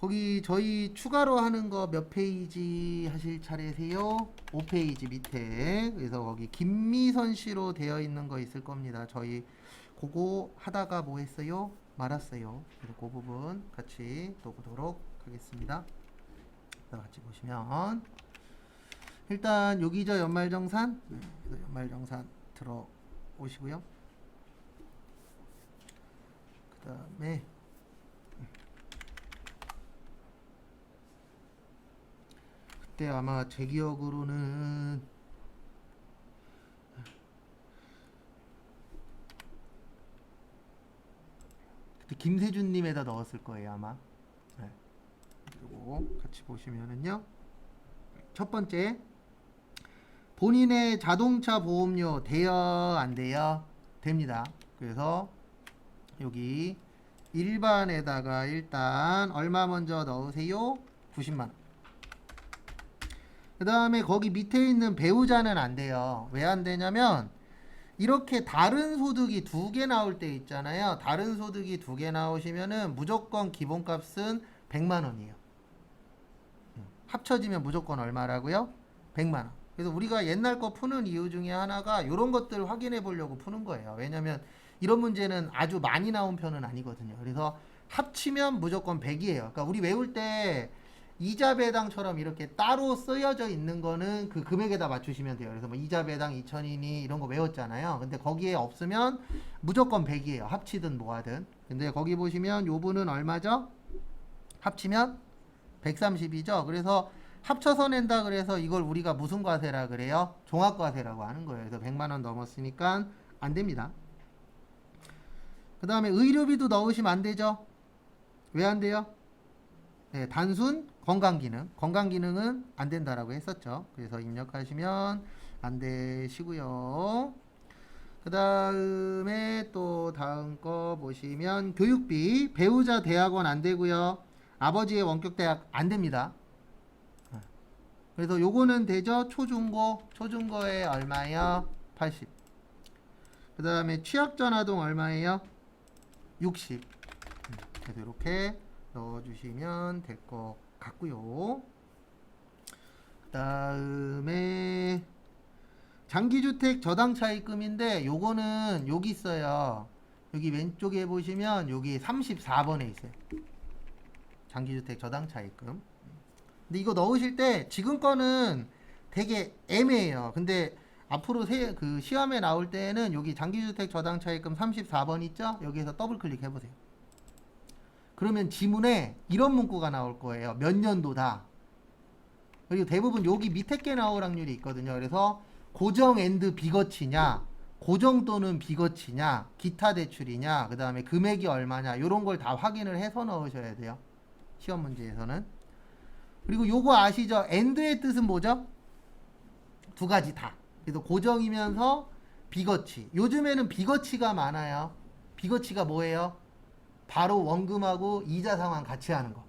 거기 저희 추가로 하는 거 몇 페이지 하실 차례세요? 5페이지 밑에 그래서 거기 김미선 씨로 되어 있는 거 있을 겁니다. 저희 그거 하다가 뭐 했어요? 말았어요. 그래서 그 부분 같이 또 보도록 하겠습니다. 자, 같이 보시면 일단 여기죠 연말정산 네, 연말정산 들어오시고요. 그 다음에 그때 아마 제 기억으로는 그때 김세준님에다 넣었을 거예요 아마. 네. 그리고 같이 보시면은요. 첫 번째 본인의 자동차 보험료 돼요 안 돼요? 됩니다. 그래서 여기 일반에다가 일단 얼마 먼저 넣으세요? 90만 원. 그 다음에 거기 밑에 있는 배우자는 안 돼요. 왜 안 되냐면 이렇게 다른 소득이 두 개 나올 때 있잖아요. 다른 소득이 두 개 나오시면은 무조건 기본값은 100만 원이에요. 음, 합쳐지면 무조건 얼마라고요? 100만 원. 그래서 우리가 옛날 거 푸는 이유 중에 하나가 이런 것들 확인해 보려고 푸는 거예요. 왜냐면 이런 문제는 아주 많이 나온 편은 아니거든요. 그래서 합치면 무조건 100이에요. 그러니까 우리 외울 때 이자 배당처럼 이렇게 따로 쓰여져 있는 거는 그 금액에다 맞추시면 돼요. 그래서 뭐 이자 배당 2천이니 이런 거 외웠잖아요. 근데 거기에 없으면 무조건 100이에요. 합치든 뭐 하든. 근데 거기 보시면 요 분은 얼마죠? 합치면 130이죠. 그래서 합쳐서 낸다 그래서 이걸 우리가 무슨 과세라 그래요? 종합과세라고 하는 거예요. 그래서 100만 원 넘었으니까 안 됩니다. 그 다음에 의료비도 넣으시면 안 되죠? 왜 안 돼요? 네, 단순 건강 기능. 건강 기능은 안 된다라고 했었죠. 그래서 입력하시면 안 되시고요. 그 다음에 또 다음 거 보시면 교육비. 배우자 대학원 안 되고요. 아버지의 원격 대학 안 됩니다. 그래서 요거는 되죠? 초중고. 초중고에 얼마예요? 80. 그 다음에 취약전화동 얼마예요? 60. 음, 그래서 이렇게 넣어주시면 될 것 같고요. 그 다음에 장기주택 저당 차입금인데 요거는 여기 있어요. 여기 왼쪽에 보시면 여기 34번에 있어요. 장기주택 저당 차입금. 근데 이거 넣으실 때 지금 거는 되게 애매해요. 근데 앞으로 세, 그 시험에 나올 때는 여기 장기주택 저당 차입금 34번 있죠? 여기에서 더블 클릭해 보세요. 그러면 지문에 이런 문구가 나올 거예요. 몇 년도다. 그리고 대부분 여기 밑에 게 나올 확률이 있거든요. 그래서 고정 앤드 비거치냐, 고정 또는 비거치냐, 기타 대출이냐, 그 다음에 금액이 얼마냐, 이런 걸 다 확인을 해서 넣으셔야 돼요. 시험 문제에서는. 그리고 요거 아시죠? 앤드의 뜻은 뭐죠? 두 가지 다. 그래서 고정이면서 비거치. 요즘에는 비거치가 많아요. 비거치가 뭐예요? 바로 원금하고 이자 상환 같이 하는 거.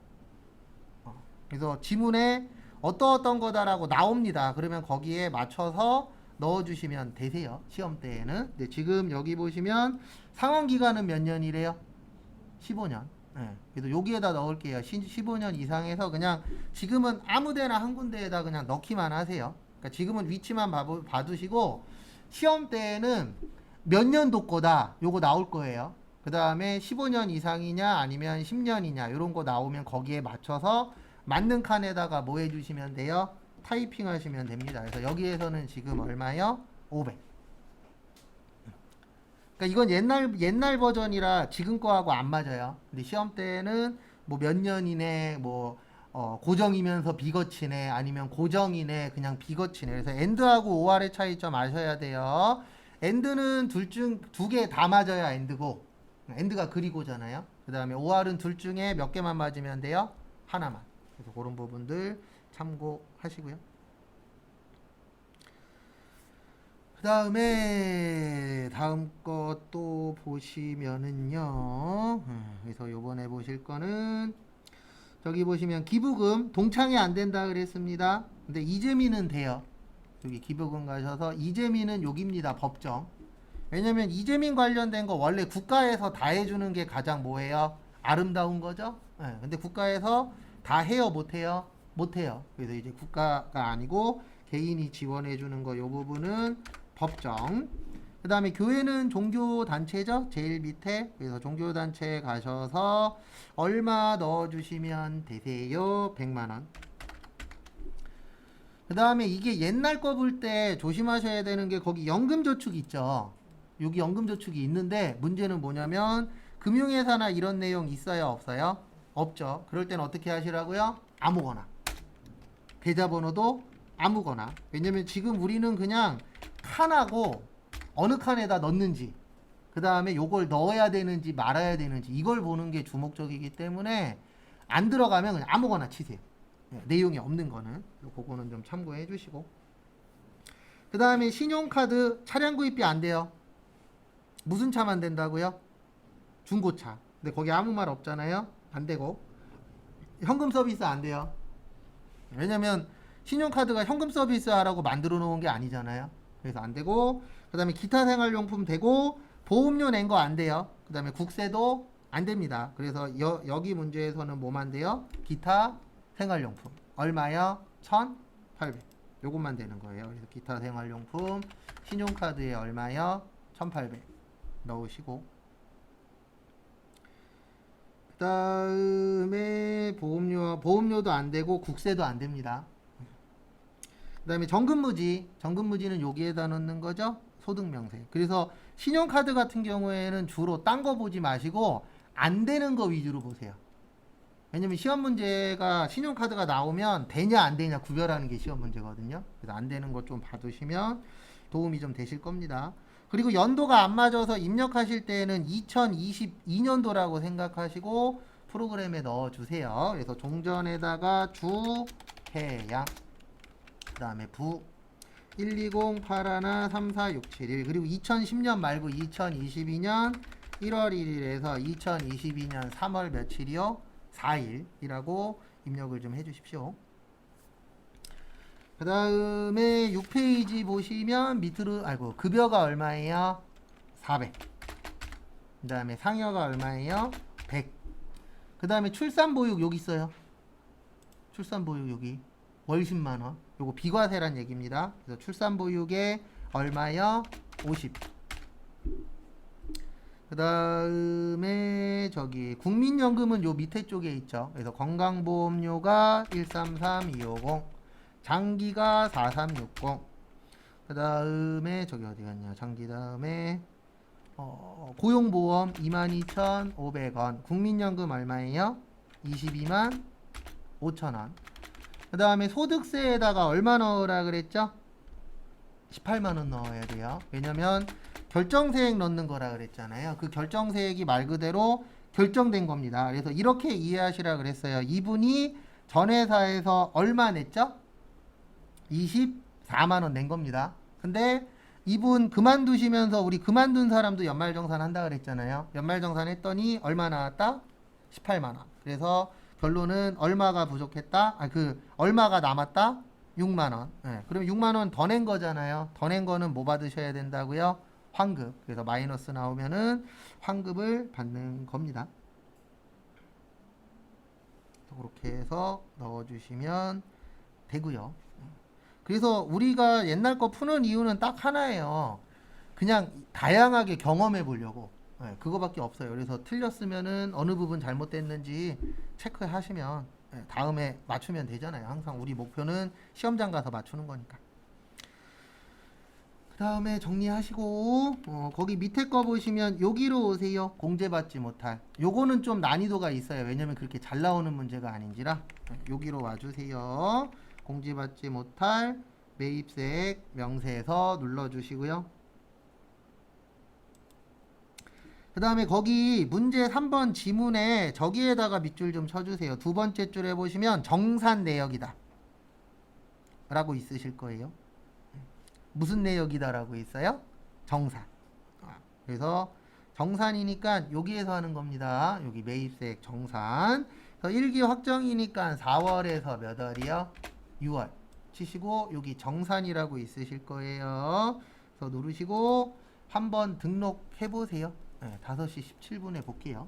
어, 그래서 지문에 어떤 어떤 거다라고 나옵니다. 그러면 거기에 맞춰서 넣어주시면 되세요. 시험 때에는. 네, 지금 여기 보시면 상환 기간은 몇 년이래요? 15년. 네, 그래서 여기에다 넣을게요. 15년 이상에서 그냥 지금은 아무데나 한 군데에다 그냥 넣기만 하세요. 그러니까 지금은 위치만 봐, 봐두시고 시험 때에는 몇 년도 거다 요거 나올 거예요. 그 다음에 15년 이상이냐 아니면 10년이냐 이런 거 나오면 거기에 맞춰서 맞는 칸에다가 뭐 해주시면 돼요? 타이핑 하시면 됩니다. 그래서 여기에서는 지금 얼마요? 500. 그러니까 이건 옛날 옛날 버전이라 지금 거하고 안 맞아요. 근데 시험 때는 뭐 몇 년이네 뭐 어, 고정이면서 비거치네 아니면 고정이네 그냥 비거치네 그래서 엔드하고 OR의 차이점 아셔야 돼요 엔드는 둘 중 두 개 다 맞아야 엔드고 엔드가 그리고잖아요 그 다음에 OR은 둘 중에 몇 개만 맞으면 돼요 하나만 그래서 그런 부분들 참고하시고요 그 다음에 다음 것도 보시면은요 음, 그래서 요번에 보실 거는 저기 보시면 기부금 동창이 안 된다 그랬습니다. 근데 이재민은 돼요. 여기 기부금 가셔서 이재민은 여기입니다. 법정. 왜냐면 이재민 관련된 거 원래 국가에서 다 해주는 게 가장 뭐예요? 아름다운 거죠. 예, 근데 국가에서 다 해요, 못 해요? 못 해요. 그래서 이제 국가가 아니고 개인이 지원해 주는 거 요 부분은 법정. 그 다음에 교회는 종교 단체죠. 제일 밑에. 그래서 종교 단체에 가셔서 얼마 넣어 주시면 되세요? 100만 원. 그 다음에 이게 옛날 거 볼 때 조심하셔야 되는 게 거기 연금 저축 있죠. 여기 연금 저축이 있는데 문제는 뭐냐면 금융회사나 이런 내용 있어요, 없어요? 없죠. 그럴 땐 어떻게 하시라고요? 아무거나. 계좌번호도 아무거나. 왜냐면 지금 우리는 그냥 칸하고 어느 칸에다 넣는지, 그 다음에 요걸 넣어야 되는지 말아야 되는지 이걸 보는 게 주목적이기 때문에 안 들어가면 그냥 아무거나 치세요. 예, 내용이 없는 거는 그거는 좀 참고해 주시고. 그 다음에 신용카드 차량 구입비 안 돼요. 무슨 차만 된다고요? 중고차. 근데 거기 아무 말 없잖아요. 안 되고. 현금 서비스 안 돼요. 왜냐면 신용카드가 현금 서비스 하라고 만들어 놓은 게 아니잖아요. 그래서 안 되고 그다음에 기타 생활용품 되고 보험료 낸 거 안 돼요. 그다음에 국세도 안 됩니다. 그래서 여, 여기 문제에서는 뭐만 돼요? 기타 생활용품 얼마요? 1,800. 요것만 되는 거예요. 그래서 기타 생활용품 신용카드에 얼마요? 1,800 넣으시고 그 다음에 보험료 보험료도 안 되고 국세도 안 됩니다. 그 다음에 정근무지 정근무지는 여기에다 넣는 거죠 소득명세. 그래서 신용카드 같은 경우에는 주로 딴 거 보지 마시고 안 되는 거 위주로 보세요. 왜냐면 시험 문제가 신용카드가 나오면 되냐 안 되냐 구별하는 게 시험 문제거든요. 그래서 안 되는 거 좀 봐두시면 도움이 좀 되실 겁니다. 그리고 연도가 안 맞아서 입력하실 때는 2022년도라고 생각하시고 프로그램에 넣어주세요. 그래서 종전에다가 주, 해양, 그 다음에 부, 120, 81, 34, 671 그리고 2010년 말고 2022년 1월 1일에서 2022년 3월 며칠이요? 4일이라고 입력을 좀 해주십시오. 그 다음에 6페이지 보시면 밑으로 아이고 급여가 얼마예요? 400. 그 다음에 상여가 얼마예요? 100. 그 다음에 출산보육 여기 있어요. 출산보육 여기 월 10만 원. 요거 비과세란 얘기입니다. 그래서 출산보육에 얼마요? 50. 그 다음에 저기 국민연금은 요 밑에 쪽에 있죠. 그래서 건강보험료가 133250, 장기가 4360. 그 다음에 저기 어디 갔냐? 장기 다음에 어, 고용보험 22,500원. 국민연금 얼마예요? 22만 5천원. 그 다음에 소득세에다가 얼마 넣으라 그랬죠? 18만원 넣어야 돼요. 왜냐면 결정세액 넣는 거라 그랬잖아요. 그 결정세액이 말 그대로 결정된 겁니다. 그래서 이렇게 이해하시라 그랬어요. 이분이 전 회사에서 얼마 냈죠? 24만 원 낸 겁니다. 근데 이분 그만두시면서 우리 그만둔 사람도 연말정산 한다 그랬잖아요. 연말정산 했더니 얼마 나왔다? 18만 원. 그래서 결론은 얼마가 부족했다? 아, 그, 얼마가 남았다? 6만원. 예, 그럼 6만 원 더 낸 거잖아요. 더 낸 거는 뭐 받으셔야 된다고요? 환급. 그래서 마이너스 나오면은 환급을 받는 겁니다. 그렇게 해서 넣어주시면 되고요. 그래서 우리가 옛날 거 푸는 이유는 딱 하나예요. 그냥 다양하게 경험해 보려고. 네, 그거밖에 없어요. 그래서 틀렸으면은 어느 부분 잘못됐는지 체크하시면 네, 다음에 맞추면 되잖아요. 항상 우리 목표는 시험장 가서 맞추는 거니까. 그 다음에 정리하시고 어, 거기 밑에 거 보시면 여기로 오세요. 공제받지 못할. 요거는 좀 난이도가 있어요. 왜냐면 그렇게 잘 나오는 문제가 아닌지라 네, 여기로 와주세요. 공제받지 못할 매입세액 명세에서 눌러주시고요. 그 다음에 거기 문제 3번 지문에 저기에다가 밑줄 좀 쳐주세요. 두 번째 줄에 보시면 정산 내역이다. 라고 있으실 거예요. 무슨 내역이다 라고 있어요? 정산. 아, 그래서 정산이니까 여기에서 하는 겁니다. 여기 매입세액 정산. 그래서 1기 확정이니까 4월에서 몇 월이요? 6월 치시고 여기 정산이라고 있으실 거예요. 그래서 누르시고 한번 등록해 보세요. 네, 5시 17분에 볼게요.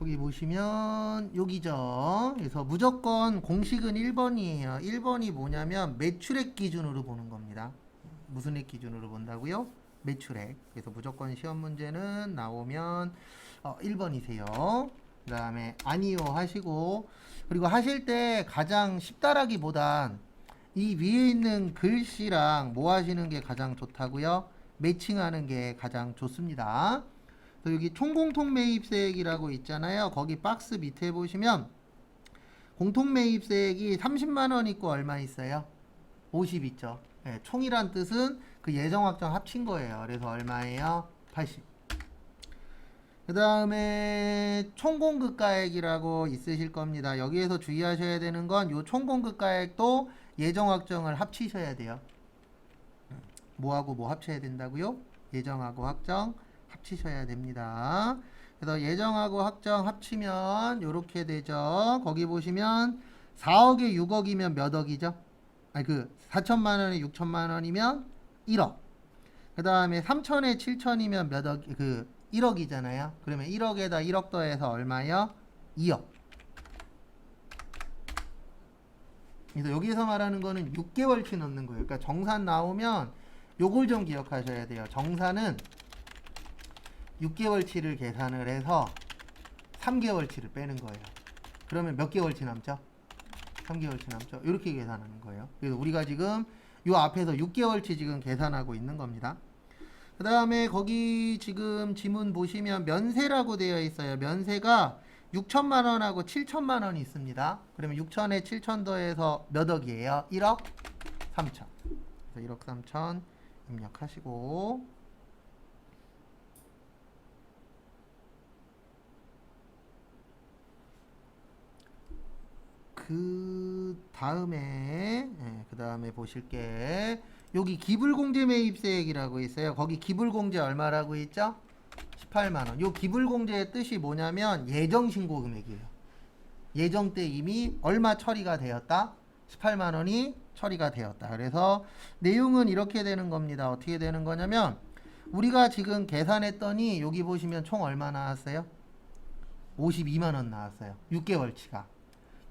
여기 보시면 여기죠. 그래서 무조건 공식은 1번이에요. 1번이 뭐냐면 매출액 기준으로 보는 겁니다. 무슨 액 기준으로 본다고요? 매출액. 그래서 무조건 시험 문제는 나오면 어, 1번이세요. 그 다음에 아니요 하시고 그리고 하실 때 가장 쉽다라기보단 이 위에 있는 글씨랑 뭐 하시는 게 가장 좋다고요? 매칭하는 게 가장 좋습니다. 여기 총공통 매입세액이라고 있잖아요. 거기 박스 밑에 보시면 공통 매입세액이 30만 원 있고 얼마 있어요? 50 있죠. 예, 총이란 뜻은 그 예정 확정 합친 거예요. 그래서 얼마예요? 80. 그 다음에 총공급가액이라고 있으실 겁니다. 여기에서 주의하셔야 되는 건요 총공급가액도 예정 확정을 합치셔야 돼요. 뭐하고 뭐 합쳐야 된다고요? 예정하고 확정 합치셔야 됩니다. 그래서 예정하고 확정 합치면 이렇게 되죠. 거기 보시면 4억에 6억이면 몇 억이죠? 아니 그 4천만 원에 6천만 원이면 1억. 그 다음에 3천에 7천이면 몇 억? 그 1억이잖아요. 그러면 1억에다 1억 더해서 얼마요? 2억. 그래서 여기서 말하는 거는 6개월치 넣는 거예요. 그러니까 정산 나오면 요걸 좀 기억하셔야 돼요. 정산은 6개월치를 계산을 해서 3개월치를 빼는 거예요. 그러면 몇 개월치 남죠? 3개월치 남죠? 이렇게 계산하는 거예요. 그래서 우리가 지금 요 앞에서 6개월치 지금 계산하고 있는 겁니다. 그 다음에 거기 지금 지문 보시면 면세라고 되어 있어요. 면세가 6천만 원하고 7천만 원이 있습니다. 그러면 6천에 7천 더해서 몇 억이에요? 1억 3천. 그래서 1억 3천 입력하시고 그 다음에 그 다음에 보실 게 여기 기불공제 매입세액이라고 있어요. 거기 기불공제 얼마라고 있죠? 18만 원. 요 기불공제의 뜻이 뭐냐면 예정 신고 금액이에요. 예정 때 이미 얼마 처리가 되었다? 18만 원이 처리가 되었다. 그래서 내용은 이렇게 되는 겁니다. 어떻게 되는 거냐면 우리가 지금 계산했더니 여기 보시면 총 얼마 나왔어요? 52만 원 나왔어요. 6개월치가.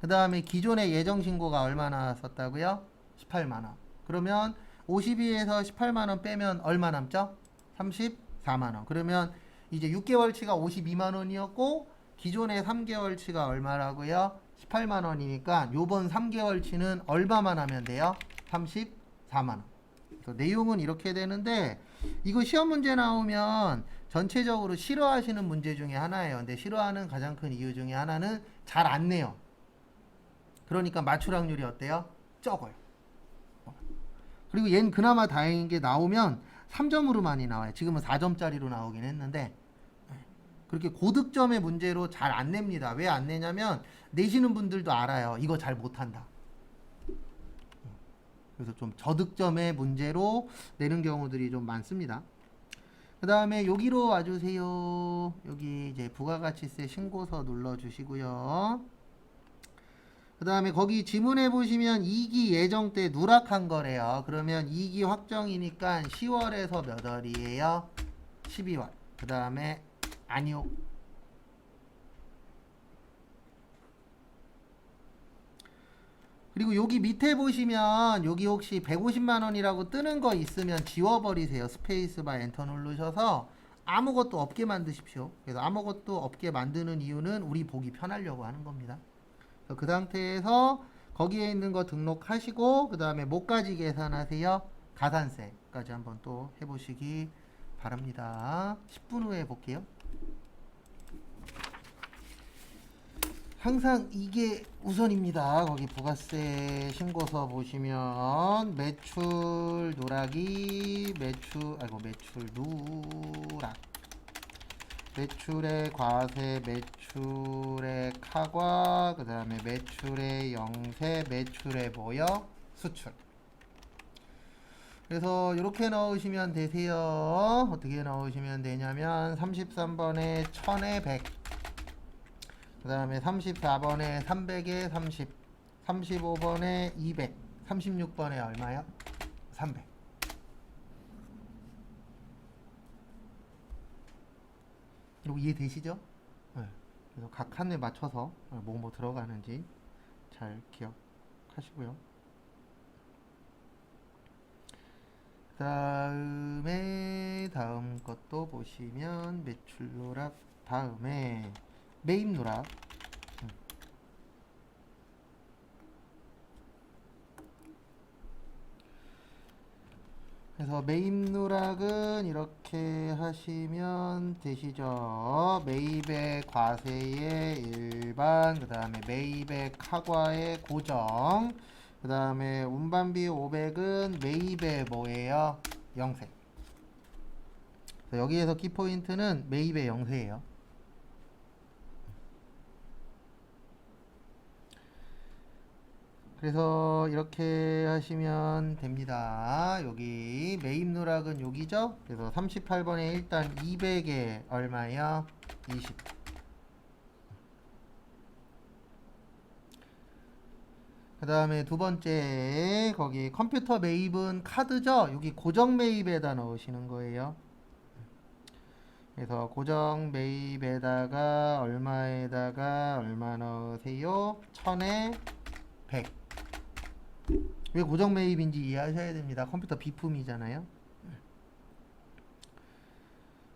그 다음에 기존의 예정 신고가 얼마 나왔었다고요? 18만 원. 그러면 52에서 18만 원 빼면 얼마 남죠? 34만 원. 그러면 이제 6개월치가 52만 원이었고 기존의 3개월치가 얼마라고요? 18만 원이니까 요번 3개월치는 얼마만 하면 돼요? 34만 원. 그래서 내용은 이렇게 되는데 이거 시험 문제 나오면 전체적으로 싫어하시는 문제 중에 하나예요. 근데 싫어하는 가장 큰 이유 중에 하나는 잘 안 내요. 그러니까 맞출 확률이 어때요? 적어요. 그리고 얘는 그나마 다행인 게 나오면 3점으로 많이 나와요. 지금은 4점짜리로 나오긴 했는데 그렇게 고득점의 문제로 잘 안 냅니다. 왜 안 내냐면 내시는 분들도 알아요. 이거 잘 못한다. 그래서 좀 저득점의 문제로 내는 경우들이 좀 많습니다. 그 다음에 여기로 와주세요. 여기 이제 부가가치세 신고서 눌러주시고요. 그 다음에 거기 지문에 보시면 2기 예정 때 누락한 거래요. 그러면 2기 확정이니까 10월에서 몇 월이에요? 12월. 그 다음에 아니요. 그리고 여기 밑에 보시면 여기 혹시 150만 원이라고 뜨는 거 있으면 지워버리세요. 스페이스바 엔터 누르셔서 아무것도 없게 만드십시오. 그래서 아무것도 없게 만드는 이유는 우리 보기 편하려고 하는 겁니다. 그 상태에서 거기에 있는 거 등록하시고 그 다음에 뭐까지 계산하세요? 가산세까지 한번 또 해보시기 바랍니다. 10분 후에 볼게요. 항상 이게 우선입니다. 거기 부가세 신고서 보시면 매출 누락이 매출 아이고 매출 누락 매출의 과세, 매출의 카과, 그 다음에 매출의 영세, 매출의 뭐요? 수출. 그래서 이렇게 넣으시면 되세요. 어떻게 넣으시면 되냐면 33번에 1000에 100, 그 다음에 34번에 300에 30, 35번에 200, 36번에 얼마요? 300. 이거 이해되시죠? 네. 그래서 각 칸에 맞춰서 뭐뭐 들어가는지 잘 기억하시고요. 다음에 다음 것도 보시면 매출 누락 다음에 매입 누락 그래서 매입 누락은 이렇게 하시면 되시죠. 매입의 과세의 일반, 그 다음에 매입의 카과의 고정, 그 다음에 운반비 500은 매입의 뭐예요? 영세. 여기에서 키포인트는 매입의 영세예요. 그래서 이렇게 하시면 됩니다. 여기 매입 누락은 여기죠? 그래서 38번에 일단 200에 얼마예요? 20. 그 다음에 두 번째 거기 컴퓨터 매입은 카드죠? 여기 고정 매입에다 넣으시는 거예요. 그래서 고정 매입에다가 얼마에다가 얼마 넣으세요? 천에 100. 왜 고정 매입인지 이해하셔야 됩니다. 컴퓨터 비품이잖아요.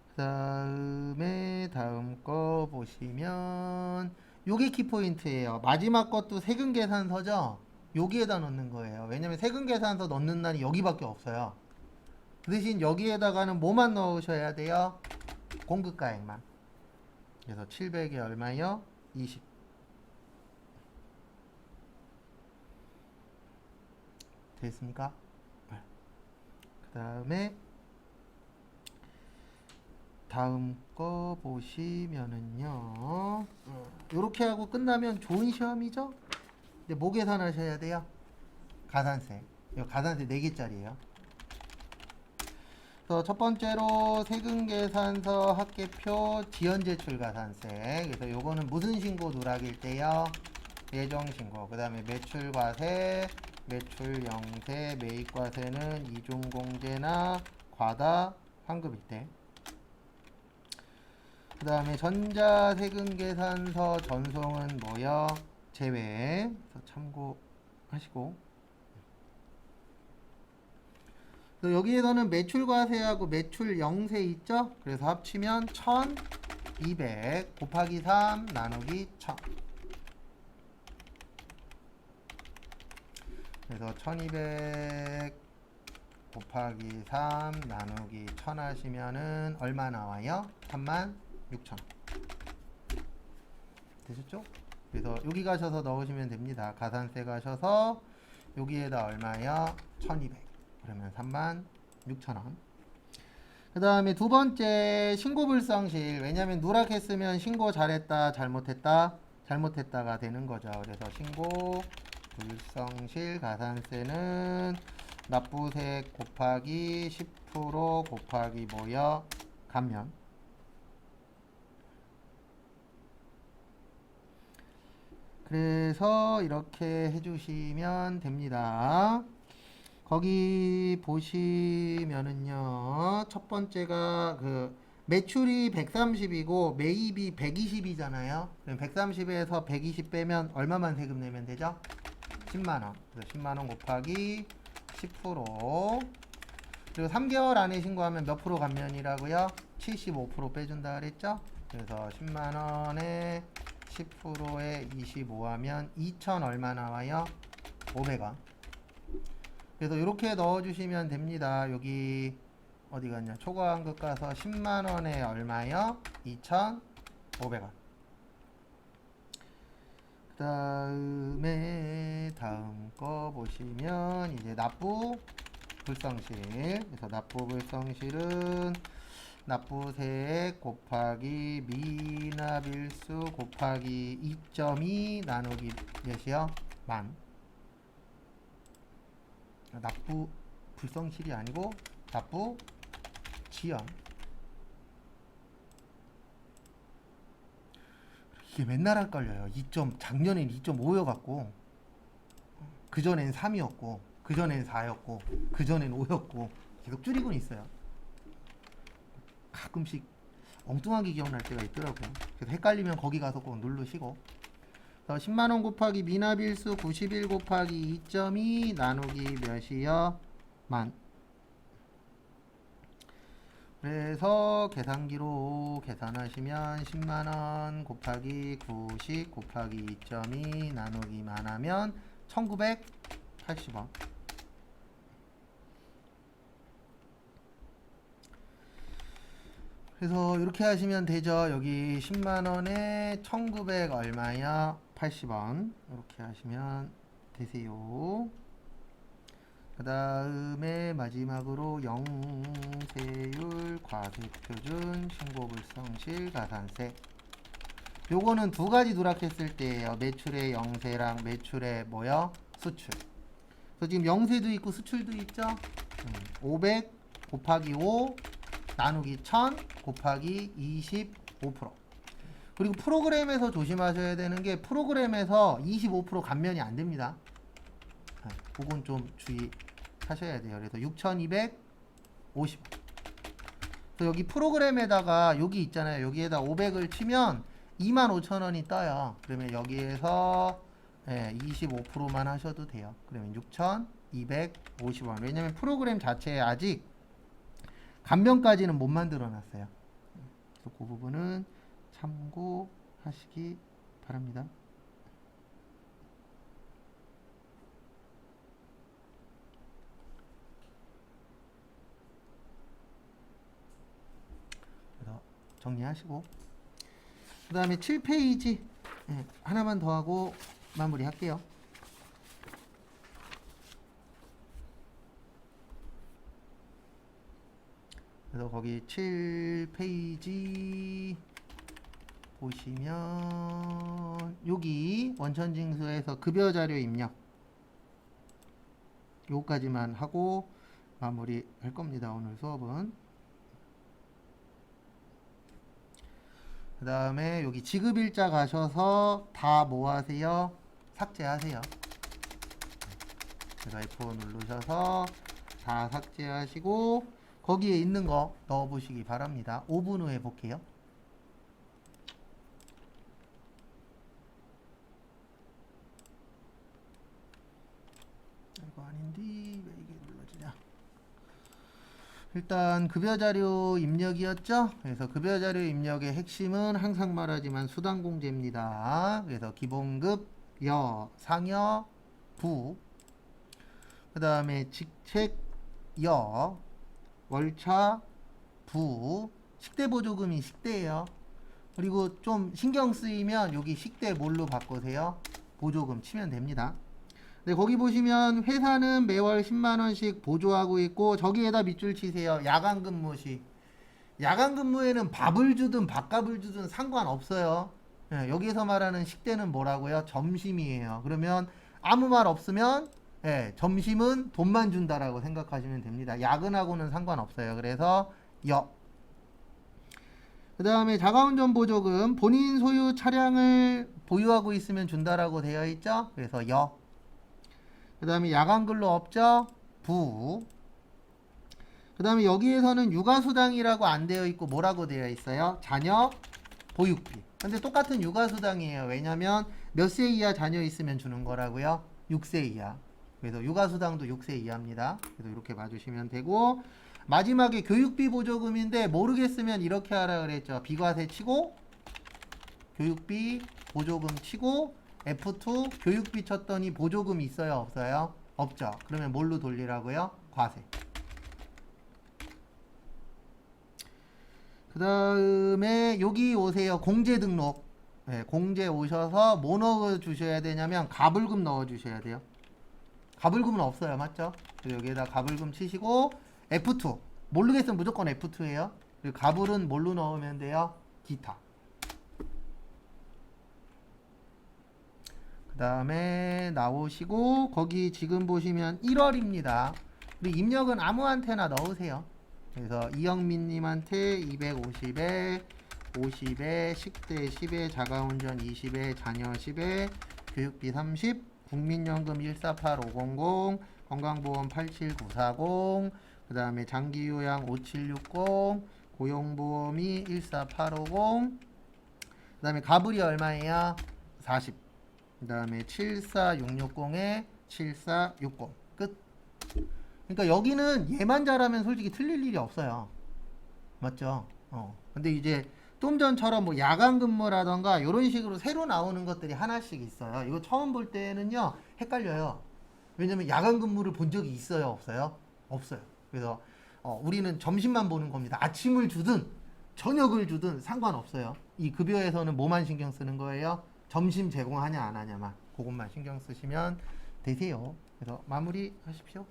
그다음에 다음 거 보시면 요게 키포인트예요. 마지막 것도 세금 계산서죠. 여기에다 넣는 거예요. 왜냐면 세금 계산서 넣는 날이 여기밖에 없어요. 그 대신 여기에다가는 뭐만 넣으셔야 돼요? 공급가액만. 그래서 700에 얼마요? 20. 됐습니까? 그 다음에 다음 거 보시면은요 이렇게 하고 끝나면 좋은 시험이죠? 이제 뭐 계산하셔야 돼요? 가산세 이거 가산세 4개짜리예요 그래서 첫 번째로 세금 계산서 합계표 지연 제출 가산세 그래서 요거는 무슨 신고 누락일 때요? 예정 신고 그 다음에 매출 과세 매출 영세 매입과세는 이중공제나 과다 환급일 때. 그 다음에 전자세금계산서 전송은 뭐요? 제외. 참고하시고. 여기에서는 매출과세하고 매출 영세 있죠? 그래서 합치면 1200 곱하기 3 나누기 1000. 그래서 1200 곱하기 3 나누기 1000 하시면은 얼마 나와요? 36,000 되셨죠? 그래서 여기 가셔서 넣으시면 됩니다. 가산세 가셔서 여기에다 얼마요? 1200 그러면 36,000원 그 다음에 두 번째 신고 불성실 왜냐면 누락했으면 신고 잘했다 잘못했다 잘못했다가 되는 거죠. 그래서 신고 불성실 가산세는 납부세 곱하기 10% 곱하기 뭐요? 감면 그래서 이렇게 해주시면 됩니다. 거기 보시면은요, 첫 번째가 그 매출이 130이고 매입이 120이잖아요. 130에서 120 빼면 얼마만 세금 내면 되죠? 10만원. 그래서 10만원 곱하기 10%. 그리고 3개월 안에 신고하면 몇 프로 감면이라고요? 75% 빼준다 그랬죠? 그래서 10만원에 10%에 25 하면 2천 얼마 나와요? 500원. 그래서 이렇게 넣어주시면 됩니다. 여기 어디 갔냐? 초과환급 가서 10만원에 얼마요? 2,500원. 그 다음에 다음 거 보시면 이제 납부 불성실 그래서 납부 불성실은 납부세액 곱하기 미납일수 곱하기 2.2 나누기 몇이요? 만 납부 불성실이 아니고 납부 지연 이게 맨날 헷갈려요. 2점 작년엔 2.5여 갖고 그 전엔 3이었고 그 전엔 4였고 그 전엔 5였고 계속 줄이고 있어요. 가끔씩 엉뚱하게 기억날 때가 있더라고요. 그래서 헷갈리면 거기 가서 꼭 누르시고. 그래서 10만원 곱하기 미납일수 91 곱하기 2.2 나누기 몇이요? 만. 그래서 계산기로 계산하시면 10만원 곱하기 90 곱하기 2.2 나누기 만 하면 1980원. 그래서 이렇게 하시면 되죠. 여기 10만 원에 1900 얼마야? 80원. 이렇게 하시면 되세요. 그 다음에 마지막으로 영세율, 과세표준, 신고불성실, 가산세. 요거는 두 가지 누락했을 때예요. 매출의 영세랑 매출의 뭐요? 수출. 그래서 지금 영세도 있고 수출도 있죠? 음, 500 곱하기 5 나누기 1000 곱하기 25%. 그리고 프로그램에서 조심하셔야 되는 게 프로그램에서 25% 감면이 안 됩니다. 네, 그건 좀 주의하셔야 돼요. 그래서 6250. 그래서 여기 프로그램에다가 여기 있잖아요. 여기에다 500을 치면 25,000원이 떠요. 그러면 여기에서 예, 25%만 하셔도 돼요. 그러면 6,250원. 왜냐면 프로그램 자체에 아직 감면까지는 못 만들어 놨어요. 그래서 그 부분은 참고하시기 바랍니다. 그래서 정리하시고 그 다음에 7페이지 예, 하나만 더 하고 마무리 할게요. 그래서 거기 7페이지 보시면 여기 원천징수에서 급여 자료 입력 요까지만 하고 마무리 할 겁니다. 오늘 수업은 그 다음에 여기 지급일자 가셔서 다 뭐 하세요? 삭제하세요. 제가 F4 누르셔서 다 삭제하시고 거기에 있는 거 넣어 보시기 바랍니다. 5분 후에 볼게요. 이거 아닌데 왜 이게 눌러지냐? 일단 급여 자료 입력이었죠. 그래서 급여 자료 입력의 핵심은 항상 말하지만 수당 공제입니다. 그래서 기본급 여 상여 부 그 다음에 직책 여 월차 부 식대 보조금이 식대예요. 그리고 좀 신경 쓰이면 여기 식대 뭘로 바꾸세요? 보조금 치면 됩니다. 네, 거기 보시면 회사는 매월 10만 원씩 보조하고 있고 저기에다 밑줄 치세요. 야간 근무 시. 야간 근무에는 밥을 주든 밥값을 주든 상관없어요. 예, 여기서 말하는 식대는 뭐라고요? 점심이에요. 그러면 아무 말 없으면 예, 점심은 돈만 준다라고 생각하시면 됩니다. 야근하고는 상관없어요. 그래서 여. 그 다음에 자가운전 보조금 본인 소유 차량을 보유하고 있으면 준다라고 되어 있죠. 그래서 여. 그 다음에 야간 근로 없죠. 부. 그 다음에 여기에서는 육아수당이라고 안 되어 있고 뭐라고 되어 있어요? 자녀 보육비. 근데 똑같은 육아수당이에요. 왜냐면 몇 세 이하 자녀 있으면 주는 거라고요? 6세 이하. 그래서 육아수당도 6세 이하입니다. 그래서 이렇게 봐주시면 되고 마지막에 교육비 보조금인데 모르겠으면 이렇게 하라 그랬죠. 비과세 치고 교육비 보조금 치고 F2 교육비 쳤더니 보조금 있어요 없어요? 없죠. 그러면 뭘로 돌리라고요? 과세. 그 다음에 여기 오세요. 공제 등록. 네, 공제 오셔서 뭐 넣어 주셔야 되냐면 가불금 넣어 주셔야 돼요. 가불금은 없어요. 맞죠? 여기에다 가불금 치시고 F2. 모르겠으면 무조건 F2예요. 그리고 가불은 뭘로 넣으면 돼요? 기타. 그 다음에 나오시고 거기 지금 보시면 1월입니다. 우리 입력은 아무한테나 넣으세요. 그래서 이영민 님한테 250에 50에 식대 10에 자가운전 20에 자녀 10에 교육비 30 국민연금 148500 건강보험 87940 그 다음에 장기요양 5760 고용보험이 14850 그 다음에 가불이 얼마예요? 40 그 다음에 74660에 7460 끝. 그러니까 여기는 얘만 잘하면 솔직히 틀릴 일이 없어요. 맞죠? 어. 근데 이제 좀 전처럼 뭐 야간 근무라던가 이런 식으로 새로 나오는 것들이 하나씩 있어요. 이거 처음 볼 때는요 헷갈려요. 왜냐면 야간 근무를 본 적이 있어요, 없어요? 없어요. 그래서 어, 우리는 점심만 보는 겁니다. 아침을 주든 저녁을 주든 상관없어요. 이 급여에서는 뭐만 신경 쓰는 거예요? 점심 제공하냐 안 하냐만 그것만 신경 쓰시면 되세요. 그래서 마무리 하십시오.